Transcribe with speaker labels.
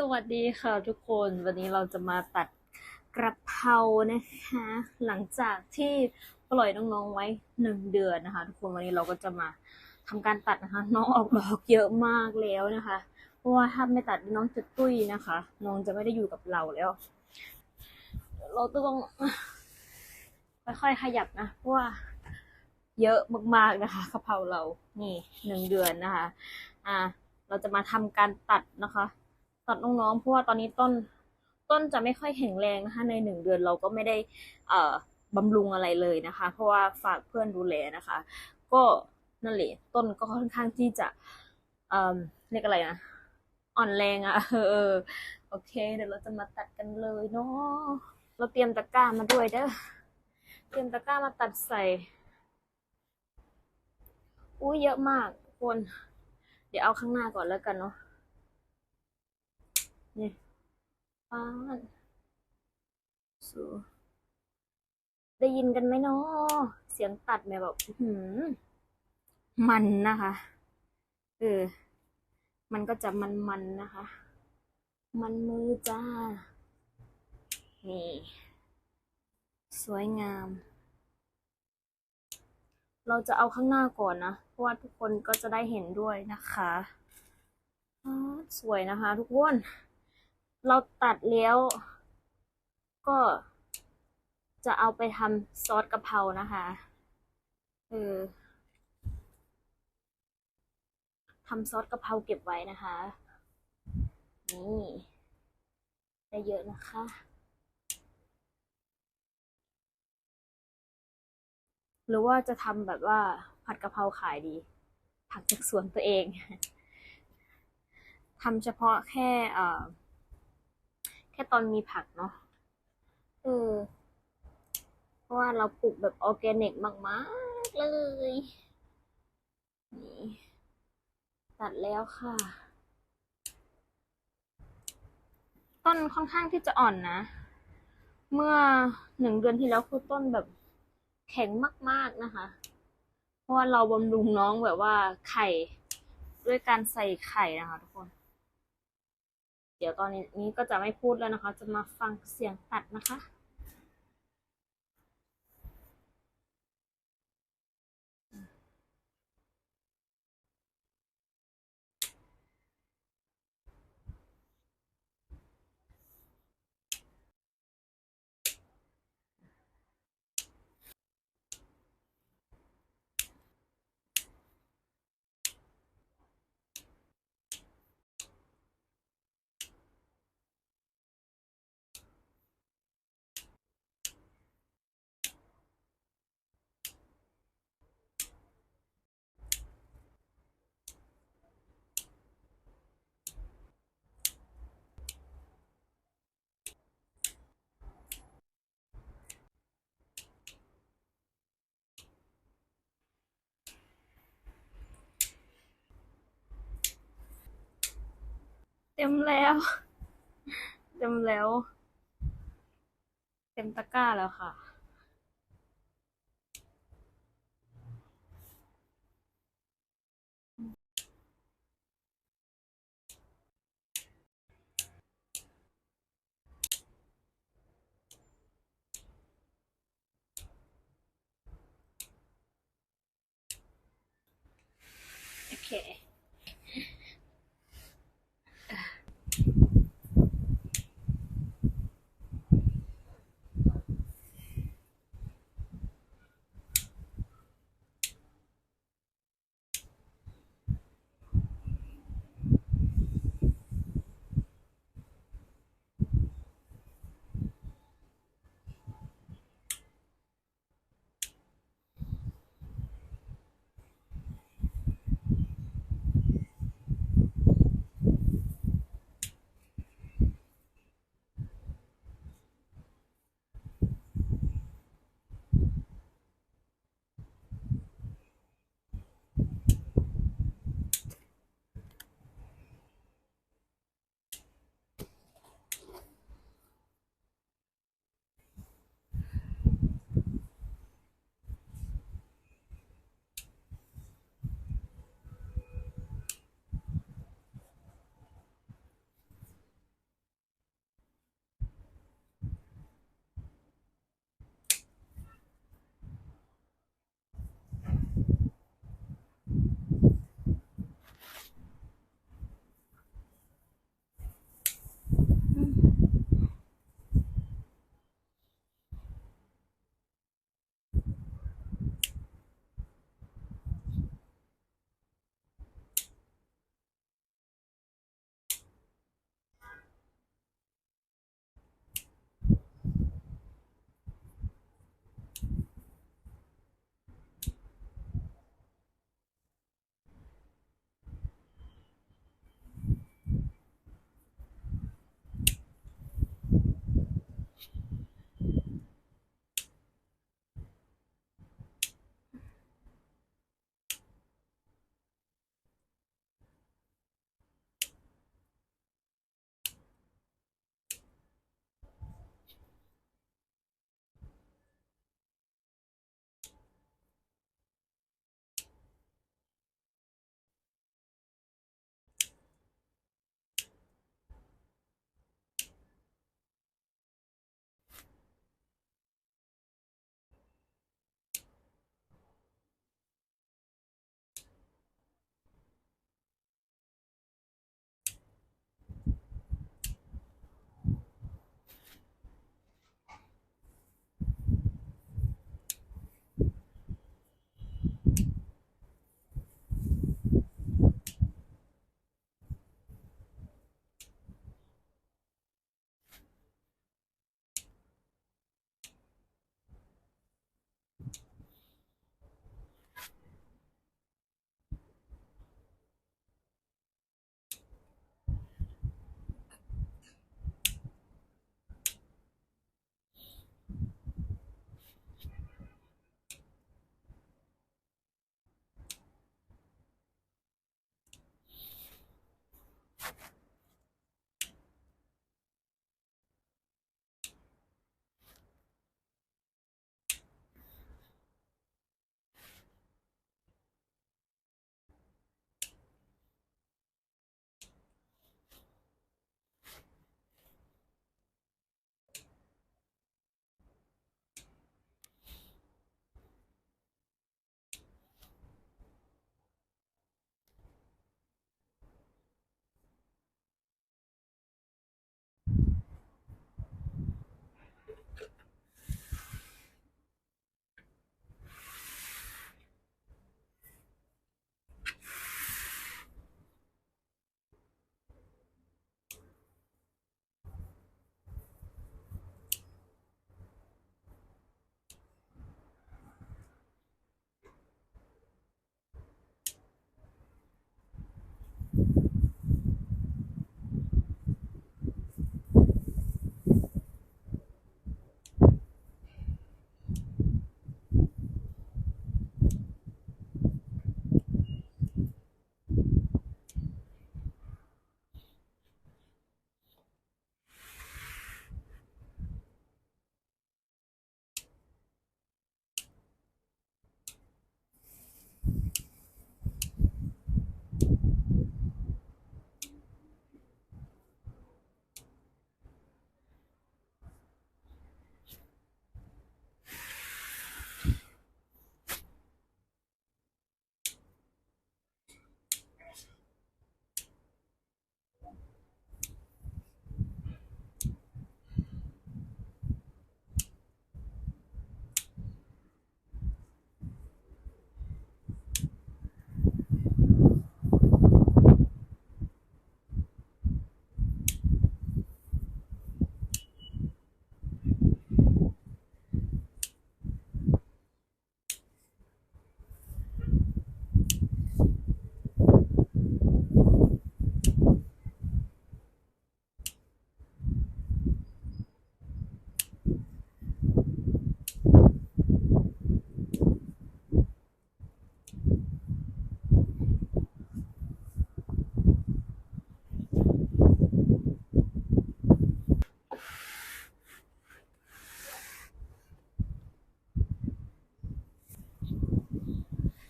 Speaker 1: สวัสดีค่ะทุกคนวันนี้เราจะมาตัดกระเพรานะคะ หลังจากที่ปล่อยน้องๆไว้หนึ่งเดือนนะคะ ทุกคนวันนี้เราก็จะมาทำการตัดนะคะ น้องออกดอกเยอะมากแล้วนะคะ เพราะว่าถ้าไม่ตัดน้องจะตุ้ยนะคะ น้องจะไม่ได้อยู่กับเราแล้ว เราต้องค่อยๆขยับนะเพราะว่าเยอะมากๆนะคะกระเพราเรานี่หนึ่งเดือนนะคะ อ่า เราจะมาทำการตัดนะคะ ตัดน้องๆเพราะว่าตอนนี้ต้นต้นจะไม่ค่อยแข็งแรงนะคะในหนึ่งเดือนเราก็ไม่ได้เอ่อบำรุงอะไรเลยนะคะ เพราะว่าฝากเพื่อนดูแลนะคะ ก็นั่นแหละต้นก็ค่อนข้างที่จะเอ่อเรียกอะไรนะอ่อนแรงอะ่ะเออโอเค เดี๋ยวเราจะมาตัดกันเลยเนาะเราเตรียมตะกร้ามาด้วยเด้อเตรียมตะกร้ามาตัดใส่อุ้ยเยอะมากทุกคน เดี๋ยวเอาข้างหน้าก่อนแล้วกันเนาะ นี่ป้านสูได้ยินกันไหมเนาะเสียงตัดแบบแบบอื้อหือมันนะคะ เออ มันก็จะมันๆนะคะ มันมือจ้า นี่ สวยงาม เราจะเอาข้างหน้าก่อนนะ เพราะว่าทุกคนก็จะได้เห็นด้วยนะคะอ๋อสวยนะคะทุกคน เราตัดแล้ว ก็จะเอาไปทำซอสกะเพรานะคะเออทำซอสกะเพราเก็บไว้นะคะ นี่ได้เยอะนะคะหรือว่าจะทำแบบว่าผัดกะเพราขายดี ผักจากสวนตัวเองทำเฉพาะแค่เอ่อ แค่ตอนมีผักเนาะเออเพราะว่าเราปลูกแบบออร์แกนิกมากๆเลยนี่ตัดแล้วค่ะ ต้นค่อนข้างที่จะอ่อนนะ เมื่อหนึ่งเดือนที่แล้วคือต้นแบบแข็งมาก ๆนะคะ เพราะว่าเราบำรุงน้องแบบว่าไข่ ด้วยการใส่ไข่นะคะทุกคน ดี๋ยวตอนนี้ก็จะไม่พูดแล้วนะคะ จะมาฟังเสียงตัดนะคะ เต็มแล้ว เต็มแล้ว เต็มตะกร้าแล้วค่ะ